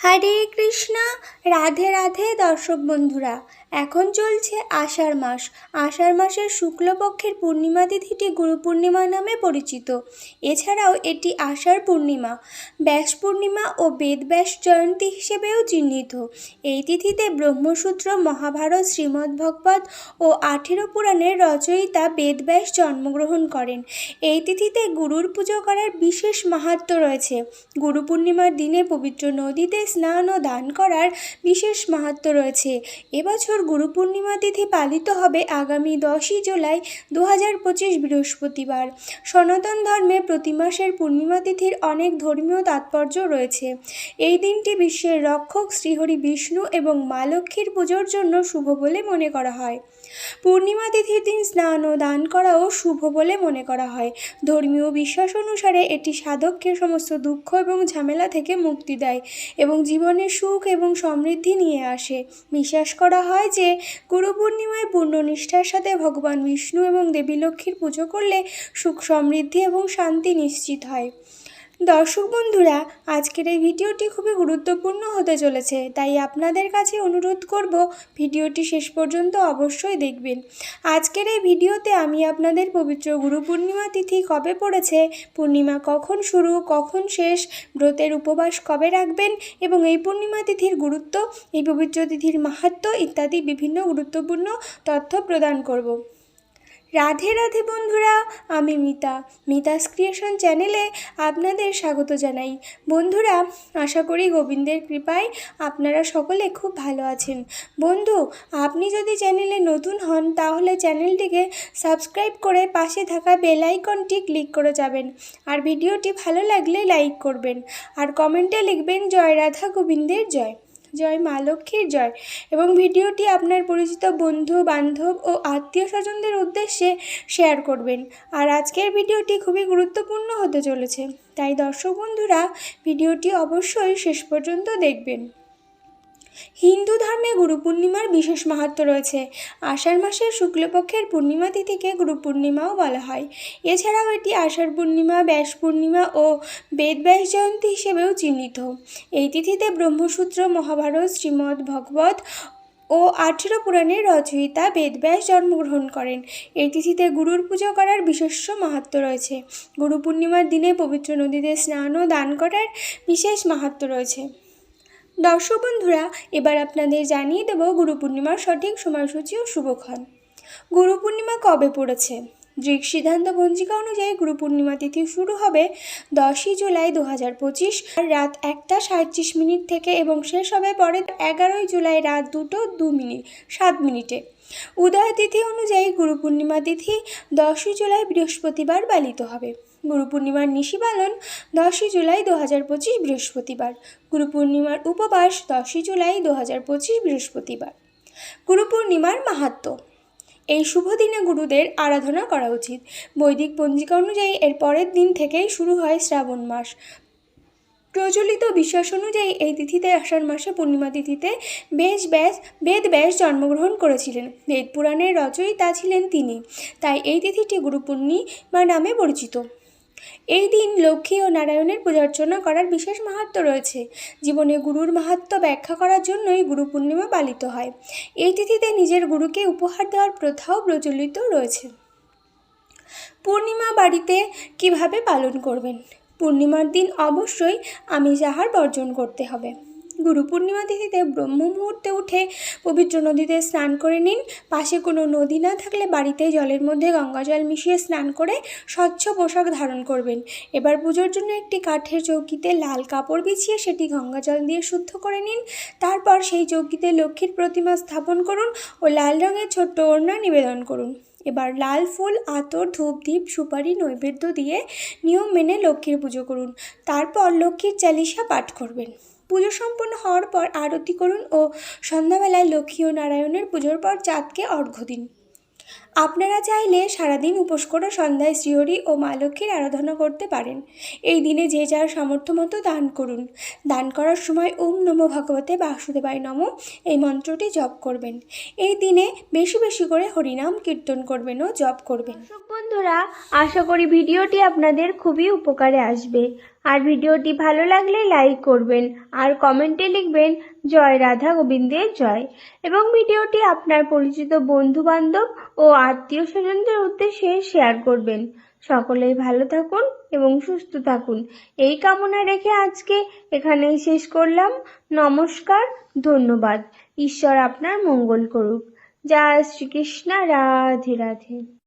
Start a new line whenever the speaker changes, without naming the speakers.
হরে কৃষ্ণ রাধে রাধে দর্শক বন্ধুরা। এখন চলছে আষাঢ় মাস। আষাঢ় মাসের শুক্লপক্ষের পূর্ণিমা তিথিটি গুরু পূর্ণিমা নামে পরিচিত। এছাড়াও এটি আষাঢ় পূর্ণিমা। ব্যাস পূর্ণিমা ও বেদব্যাস জয়ন্তী হিসেবেও চিহ্নিত। এই তিথিতে ব্রহ্মসূত্র, মহাভারত শ্রীমদ্ভগবত ও আঠেরো পুরাণের রচয়িতা বেদব্যাস জন্মগ্রহণ করেন। এই তিথিতে গুরুর পুজো করার বিশেষ মাহাত্ম্য রয়েছে। গুরু পূর্ণিমার দিনে পবিত্র নদীতে স্নান ও দান করার বিশেষ মাহাত্ম্য রয়েছে। এবছর গুরু পূর্ণিমা তিথি পালিত হবে আগামী দশই জুলাই দু হাজার পঁচিশ বৃহস্পতিবার। সনাতন ধর্মে প্রতি মাসের পূর্ণিমা তিথির অনেক ধর্মীয় তাৎপর্য রয়েছে। এই দিনটি বিশ্বের রক্ষক শ্রীহরি বিষ্ণু এবং মা লক্ষ্মীর পুজোর জন্য শুভ বলে মনে করা হয়। পূর্ণিমা তিথির দিন স্নান ও দান করাও শুভ বলে মনে করা হয়। ধর্মীয় বিশ্বাস অনুসারে এটি সাধককে সমস্ত দুঃখ এবং ঝামেলা থেকে মুক্তি দেয় এবং জীবনে সুখ এবং সমৃদ্ধি নিয়ে আসে। বিশ্বাস করা হয় যে গুরু পূর্ণিমায় পূর্ণ নিষ্ঠার সাথে ভগবান বিষ্ণু এবং দেবী লক্ষ্মীর পুজো করলে সুখ সমৃদ্ধি এবং শান্তি নিশ্চিত হয়। দর্শক বন্ধুরা, আজকের এই ভিডিওটি খুবই গুরুত্বপূর্ণ হতে চলেছে, তাই আপনাদের কাছে অনুরোধ করব ভিডিওটি শেষ পর্যন্ত অবশ্যই দেখবেন। আজকের এই ভিডিওতে আমি আপনাদের পবিত্র গুরু পূর্ণিমা তিথি কবে পড়েছে, পূর্ণিমা কখন শুরু, কখন শেষ, ব্রতের উপবাস কবে রাখবেন এবং এই পূর্ণিমা তিথির গুরুত্ব, এই পবিত্র তিথির মাহাত্ম্য ইত্যাদি বিভিন্ন গুরুত্বপূর্ণ তথ্য প্রদান করব। রাধে রাধে বন্ধুরা, আমি মিতা। মিতাস ক্রিয়েশন চ্যানেলে আপনাদের স্বাগত জানাই। বন্ধুরা, আশা করি গোবিন্দের কৃপায় আপনারা সকলে খুব ভালো আছেন। বন্ধু, আপনি যদি চ্যানেলে নতুন হন, তাহলে চ্যানেলটিকে সাবস্ক্রাইব করে পাশে থাকা বেল আইকনটি ক্লিক করে যাবেন। আর ভিডিওটি ভালো লাগলে লাইক করবেন। আর কমেন্টে লিখবেন, জয় রাধা গোবিন্দের জয়। জয়, মা লক্ষ্মীর জয়। এবং ভিডিওটি আপনার পরিচিত বন্ধু, বান্ধব ও আত্মীয় স্বজনদের উদ্দেশ্যে শেয়ার করবেন। আর আজকের ভিডিওটি খুবই গুরুত্বপূর্ণ হতে চলেছে। তাই দর্শক বন্ধুরা, ভিডিওটি অবশ্যই শেষ পর্যন্ত দেখবেন। হিন্দু ধর্মে গুরু পূর্ণিমার বিশেষ মাহাত্ম্য রয়েছে। আষাঢ় মাসের শুক্লপক্ষের পূর্ণিমা তিথিকে গুরু পূর্ণিমাও বলা হয়। এছাড়াও এটি আষাঢ় পূর্ণিমা, ব্যাস পূর্ণিমা ও বেদব্যাস জয়ন্তী হিসেবেও চিহ্নিত। এই তিথিতে ব্রহ্মসূত্র, মহাভারত, শ্রীমদ্ ভগবত ও আঠেরো পুরাণের রচয়িতা বেদব্যাস জন্মগ্রহণ করেন। এই তিথিতে গুরুর পুজো করার বিশেষ মাহাত্ম্য রয়েছে। গুরু পূর্ণিমার দিনে পবিত্র নদীতে স্নান ও দান করার বিশেষ মাহাত্ম্য রয়েছে। দর্শক বন্ধুরা, এবার আপনাদের জানিয়ে দেব গুরু পূর্ণিমার সঠিক সময়সূচি ও শুভক্ষণ। গুরু পূর্ণিমা কবে পড়েছে? দৃক সিদ্ধান্ত পঞ্জিকা অনুযায়ী গুরু পূর্ণিমা তিথি শুরু হবে দশই জুলাই দু হাজার পঁচিশ রাত একটা সাঁত্রিশ মিনিট থেকে এবং শেষ হবে পরে এগারোই জুলাই রাত দুটো দু মিনিট, সাত মিনিটে। উদয় তিথি অনুযায়ী গুরু পূর্ণিমা তিথি দশই জুলাই বৃহস্পতিবার পালিত হবে। গুরু পূর্ণিমার নিশি পালন দশই জুলাই দু হাজার পঁচিশ বৃহস্পতিবার। গুরু পূর্ণিমার উপবাস দশই জুলাই দু হাজার পঁচিশ বৃহস্পতিবার। গুরু পূর্ণিমার মাহাত্ম্য এই শুভ দিনে গুরুদের আরাধনা করা উচিত। বৈদিক পঞ্জিকা অনুযায়ী এর পরের দিন থেকেই শুরু হয় শ্রাবণ মাস। প্রচলিত বিশ্বাস অনুযায়ী এই তিথিতে আষাঢ় মাসে পূর্ণিমা তিথিতে বেশ ব্যাস বেদ ব্যাস জন্মগ্রহণ করেছিলেন। বেদ পুরাণের রচয়িতা ছিলেন তিনি। তাই এই তিথিটি গুরু পূর্ণিমা নামে পরিচিত। এই দিন লক্ষ্মী ও নারায়ণের পূজা অর্চনা করার বিশেষ মাহাত্ম রয়েছে। জীবনে গুরুর মাহাত্ম ব্যাখ্যা করার জন্যই গুরু পূর্ণিমা পালিত হয়। এই তিথিতে নিজের গুরুকে উপহার দেওয়ার প্রথাও প্রচলিত রয়েছে। পূর্ণিমা বাড়িতে কীভাবে পালন করবেন? পূর্ণিমার দিন অবশ্যই আমিষ আহার বর্জন করতে হবে। গুরু পূর্ণিমা তিথিতে ব্রহ্ম মুহূর্তে উঠে পবিত্র নদীতে স্নান করে নিন। পাশে কোনো নদী না থাকলে বাড়িতে জলের মধ্যে গঙ্গা জল মিশিয়ে স্নান করে স্বচ্ছ পোশাক ধারণ করবেন। এবার পুজোর জন্য একটি কাঠের চৌকিতে লাল কাপড় বিছিয়ে সেটি গঙ্গা জল দিয়ে শুদ্ধ করে নিন। তারপর সেই চৌকিতে লক্ষ্মীর প্রতিমা স্থাপন করুন ও লাল রঙের ছোট্ট ওড়না নিবেদন করুন। এবার লাল ফুল, আতর, ধূপ দ্বীপ সুপারি, নৈবেদ্য দিয়ে নিয়ম মেনে লক্ষ্মীর পুজো করুন। তারপর লক্ষ্মীর চালিশা পাঠ করবেন। পুজো সম্পন্ন হওয়ার পর আরতি করুন ও সন্ধ্যাবেলায় লক্ষ্মী ও নারায়ণের পুজোর পর চাঁদকে অর্ঘ্য দিন। আপনারা চাইলে সারাদিন উপোস করে সন্ধ্যায় শ্রীহরি ও মা লক্ষ্মীর আরাধনা করতে পারেন। এই দিনে যে যার সামর্থ্য মতো দান করুন। দান করার সময় ওম নমো ভগবতে বাসুদেবায় নম এই মন্ত্রটি জপ করবেন। এই দিনে বেশি বেশি করে হরিনাম কীর্তন করবেন ও জপ করবেন।
বন্ধুরা, আশা করি ভিডিওটি আপনাদের খুবই উপকারে আসবে। আর ভিডিওটি ভালো লাগলে লাইক করবেন আর কমেন্টে লিখবেন, জয় রাধা গোবিন্দের জয়। এবং ভিডিওটি আপনার পরিচিত বন্ধু বান্ধব ও আত্মীয় স্বজনদের উদ্দেশ্যে শেয়ার করবেন। সকলেই ভালো থাকুন এবং সুস্থ থাকুন। এই কামনা রেখে আজকে এখানেই শেষ করলাম। নমস্কার, ধন্যবাদ। ঈশ্বর আপনার মঙ্গল করুক। জয় শ্রীকৃষ্ণ, রাধে রাধে।